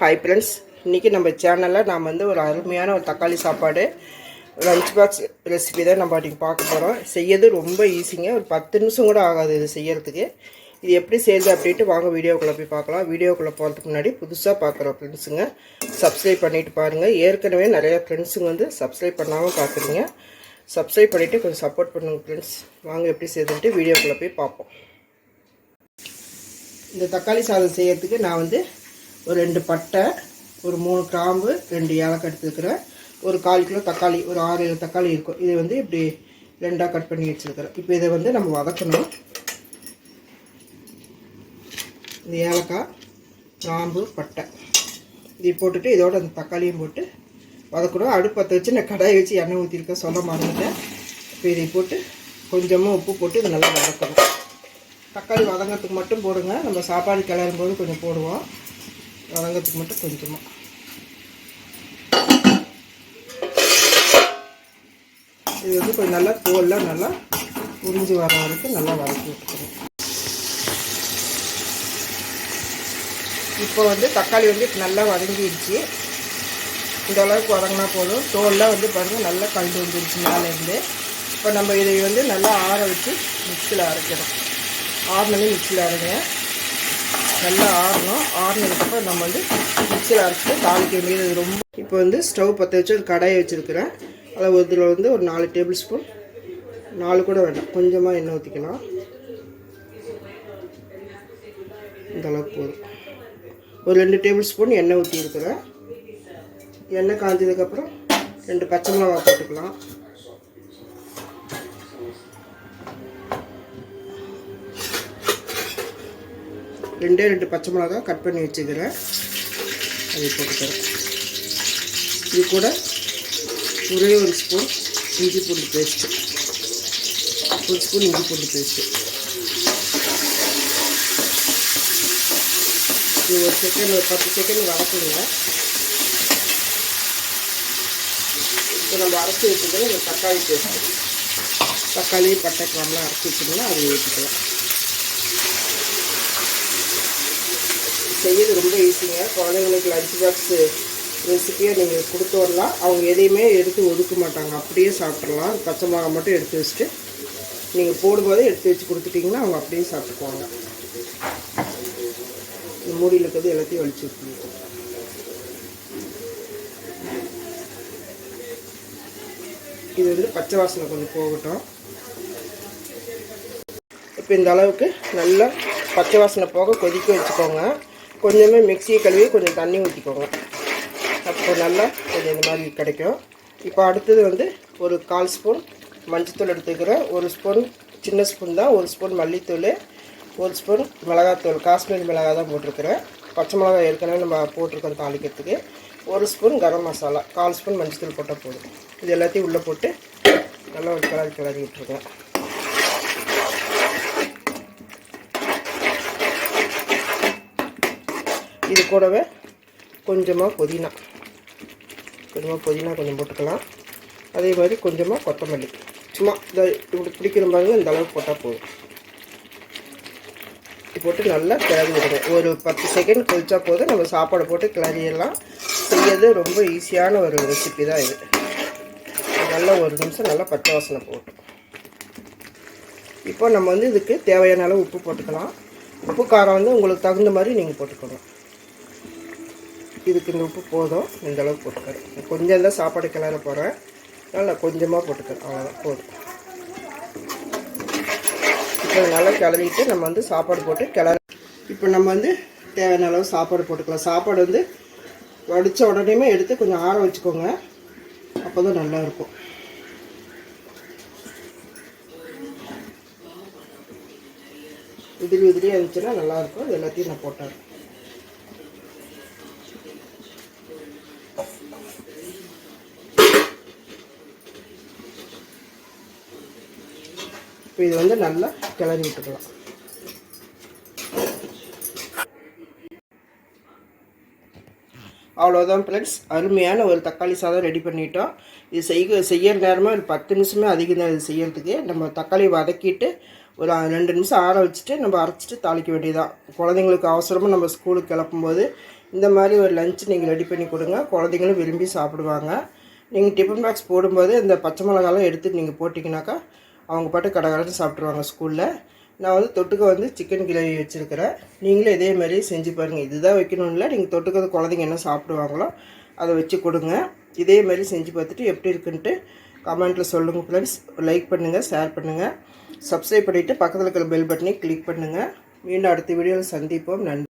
Hi friends இன்றைக்கி நம்ம சேனலில் நாம் வந்து ஒரு அருமையான ஒரு தக்காளி சாப்பாடு லஞ்ச் பாக்ஸ் ரெசிபி தான் நம்ம இன்றைக்கி பார்க்க போகிறோம் செய்யறது ரொம்ப ஈஸிங்க ஒரு பத்து நிமிஷம் கூட ஆகாது இது செய்யறதுக்கு. இது எப்படி செய்யுது அப்படின்ட்டு வாங்க வீடியோக்குள்ளே போய் பார்க்கலாம். வீடியோக்குள்ளே போகிறதுக்கு முன்னாடி புதுசாக பார்க்குற ஃப்ரெண்ட்ஸுங்க சப்ஸ்கிரைப் பண்ணிட்டு பாருங்கள் ஏற்கனவே நிறையா ஃப்ரெண்ட்ஸுங்க வந்து சப்ஸ்கிரைப் பண்ணாமல் பார்க்குறீங்க சப்ஸ்கிரைப் பண்ணிவிட்டு கொஞ்சம் சப்போர்ட் பண்ணுங்கள் ஃப்ரெண்ட்ஸ் வாங்க எப்படி செய்யுதுன்ட்டு வீடியோக்குள்ளே போய் பார்ப்போம். இந்த தக்காளி சாதம் செய்யறதுக்கு நான் வந்து ஒரு ரெண்டு பட்டை ஒரு மூணு கிராம்பு ரெண்டு ஏலக்காய் எடுத்துருக்கிறேன். ஒரு கால் கிலோ தக்காளி ஒரு ஆறு ஏழு தக்காளி இருக்கும். இது வந்து இப்படி ரெண்டாக கட் பண்ணி வச்சுருக்கிறேன். இப்போ இதை வந்து நம்ம வதக்கணும். இந்த ஏலக்காய் கிராம்பு பட்டை. இதை போட்டுட்டு இதோட அந்த தக்காளியும் போட்டு வதக்கணும். அடுப்பத்தை வச்சு நான் கடாயை வச்சு எண்ணெய் ஊற்றிருக்கேன் சொல்ல மறந்துட்டேன். இப்போ இதை போட்டு கொஞ்சமாக உப்பு போட்டு இதை நல்லா வதக்கணும். தக்காளி வதங்கிறதுக்கு மட்டும் போடுங்க. நம்ம சாப்பாடு கிளறும் போது கொஞ்சம் போடுவோம். வதங்கிறதுக்கு மட்டும் கொஞ்சமாக இது வந்து கொஞ்சம் நல்லா தோல்லாம் நல்லா உறிஞ்சி வர வரைக்கும் நல்லா வதக்கி விட்டுக்கணும். இப்போ வந்து தக்காளி வந்து நல்லா வதங்கிடுச்சு. இந்த அளவுக்கு வதங்கினா போதும். தோல்லாம் வந்து பாருங்கள் நல்லா கழுந்து வந்துருச்சு மேலேருந்து. இப்போ நம்ம இதை வந்து நல்லா ஆற வச்சு மிக்சியில் அரைக்கணும். ஆறுனே மிக்சியில் அரைங்க. நல்லா ஆறணும். ஆறினதுக்கப்புறம் நம்ம வந்து மிக்சியில் அரைச்சிட்டு தாளிக்க வேண்டியது ரொம்ப இப்போ வந்து ஸ்டவ் பற்ற வச்சு ஒரு கடாயை வச்சுருக்கிறேன். அதில் இதில் வந்து ஒரு நாலு டேபிள் ஸ்பூன். நாலு கூட வேண்டாம். கொஞ்சமாக எண்ணெய் ஊற்றிக்கலாம் இந்தளவுக்கு போதும். ஒரு ரெண்டு டேபிள் ஸ்பூன் எண்ணெய் ஊற்றிருக்கிறேன் எண்ணெய் காஞ்சதுக்கப்புறம் ரெண்டு பச்சை மிளகா போட்டுக்கலாம். ரெண்டே ரெண்டு பச்சை மிளகா கட் பண்ணி வச்சுக்கிறேன். அதை போட்டுக்கிறேன். இது கூட ஒரே ஒரு ஸ்பூன் இஞ்சி பூண்டு பேஸ்ட்டு ஒரு ஸ்பூன் இஞ்சி பூண்டு பேஸ்ட்டு இது ஒரு செகண்ட் ஒரு பத்து செகண்ட் வதக்குங்க. இப்போ நம்ம அரைச்சி வச்சுக்கிற இந்த தக்காளி பேஸ்ட்டு தக்காளி பட்டை கிராம்லாம் அரைச்சி வச்சுக்கோங்க அதை ஊற்றிக்கலாம். செய்யறது ரொம்ப ஈஸிங்க குழந்தைங்களுக்கு லஞ்ச் பாக்ஸு ரெசிப்பியை நீங்கள் கொடுத்து வரலாம். அவங்க எதையுமே எடுத்து ஒதுக்க மாட்டாங்க. அப்படியே சாப்பிட்றலாம் பச்சை மிளகா மட்டும் எடுத்து வச்சுட்டு நீங்கள் போடும்போதே எடுத்து வச்சு கொடுத்துட்டிங்கன்னா அவங்க அப்படியே சாப்பிட்டுக்குவாங்க. இந்த மூடியில் இருக்கிறது எல்லாத்தையும் வலிச்சு விட்டுருங்க இது வந்து பச்சை வாசனை கொஞ்சம் போகட்டும். இப்போ இந்த அளவுக்கு நல்லா பச்சை வாசனை போக கொதிக்க வச்சுக்கோங்க. கொஞ்சமே மிக்சியை கழுவி கொஞ்சம் தண்ணி ஊற்றிக்கோங்க. அப்போ நல்லா கொஞ்சம் இந்த மாதிரி கிடைக்கும். இப்போ அடுத்தது வந்து ஒரு கால் ஸ்பூன் மஞ்சத்தூள் எடுத்துக்கிறேன். ஒரு ஸ்பூன் சின்ன ஸ்பூன் தான். ஒரு ஸ்பூன் மல்லித்தூள் ஒரு ஸ்பூன் மிளகாத்தூள். காஷ்மீர் மிளகா தான் போட்டிருக்கிறேன். பச்சை மிளகாய் ஏற்கனவே நம்ம போட்டிருக்கோம் தாளிக்கிறதுக்கு. ஒரு ஸ்பூன் கரம் மசாலா கால் ஸ்பூன் மஞ்சத்தூள் போட்டால் போதும். இது எல்லாத்தையும் உள்ளே போட்டு நல்லா ஒரு கிளறி கிளறி விட்டுருக்கேன் இது கூடவே கொஞ்சமாக புதினா. கொஞ்சமாக புதினா கொஞ்சம் போட்டுக்கலாம். அதே மாதிரி கொஞ்சமாக கொத்தமல்லி. சும்மா இந்த இப்படி பிடிக்கிற பாருங்க இந்த அளவுக்கு போட்டால் போதும். இது போட்டு நல்லா கிளறி விடுங்க ஒரு பத்து செகண்ட் கொதிச்சா போதும். நம்ம சாப்பாடு போட்டு கிளறிடலாம் செய்யறது ரொம்ப ஈஸியான ஒரு ரெசிபி தான் இது. நல்லா ஒரு நிமிஷம் நல்லா பச்சை வாசனை போட்டு. இப்போ நம்ம வந்து இதுக்கு தேவையான அளவு உப்பு போட்டுக்கலாம். உப்பு காரம் வந்து உங்களுக்கு தகுந்த மாதிரி நீங்கள் போட்டுக்கணும் இதுக்கு இந்த உப்பு போதும் இந்தளவுக்கு போட்டுக்கிறேன் கொஞ்சம் தான் சாப்பாடு கிளற போகிறேன் நல்லா கொஞ்சமாக போட்டுக்கிறேன் அவ்வளோதான் போதும். இப்போ நல்லா கிளறிட்டு நம்ம வந்து சாப்பாடு போட்டு கிளற இப்போ நம்ம வந்து தேவையான அளவு சாப்பாடு போட்டுக்கலாம். சாப்பாடு வந்து வடித்த உடனேயுமே எடுத்து கொஞ்சம் ஆற வச்சுக்கோங்க. அப்போ தான் நல்லா இருக்கும். உதிரி உதிரியாக இருந்துச்சுன்னா நல்லாயிருக்கும் இது எல்லாத்தையும் நான் போட்டேன் இப்போ இது வந்து நல்லா கிளறி விட்டுக்கலாம். அவ்வளோதான் ஃப்ரெண்ட்ஸ் அருமையான ஒரு தக்காளி சாதம் ரெடி பண்ணிட்டோம். இது செய்ய செய்கிற நேரமாக ஒரு பத்து நிமிஷமே அதிகம் தான் இது செய்யறதுக்கு. நம்ம தக்காளி வதக்கிட்டு ஒரு ரெண்டு நிமிஷம் ஆற வச்சுட்டு நம்ம அரைச்சிட்டு தாளிக்க வேண்டியதான் குழந்தைங்களுக்கு அவசரமாக நம்ம ஸ்கூலுக்கு கிளப்பும்போது இந்த மாதிரி ஒரு லஞ்ச் நீங்கள் ரெடி பண்ணி கொடுங்க. குழந்தைங்களும் விரும்பி சாப்பிடுவாங்க. நீங்கள் டிஃபன் பாக்ஸ் போடும்போது இந்த பச்சை மிளகாலாம் எடுத்து நீங்கள் போட்டிங்கனாக்கா அவங்க பாட்டு கடை கடைன்னு சாப்பிட்ருவாங்க ஸ்கூலில். நான் வந்து தொட்டுக்க வந்து சிக்கன் கிரேவி வச்சுருக்கிறேன். நீங்களும் இதே மாதிரி செஞ்சு பாருங்கள் இதுதான் வைக்கணும் இல்லை நீங்கள் தொட்டுக்கிறது குழந்தைங்க என்ன சாப்பிடுவாங்களோ அதை வச்சு கொடுங்க. இதே மாதிரி செஞ்சு பார்த்துட்டு எப்படி இருக்குன்ட்டு கமெண்ட்டில் சொல்லுங்கள் ஃப்ரெண்ட்ஸ் லைக் பண்ணுங்கள் ஷேர் பண்ணுங்கள் சப்ஸ்கிரைப் பண்ணிவிட்டு பக்கத்தில் இருக்கிற பெல் பட்டனை கிளிக் பண்ணுங்கள் மீண்டும் அடுத்த வீடியோவில் சந்திப்போம். நன்றி.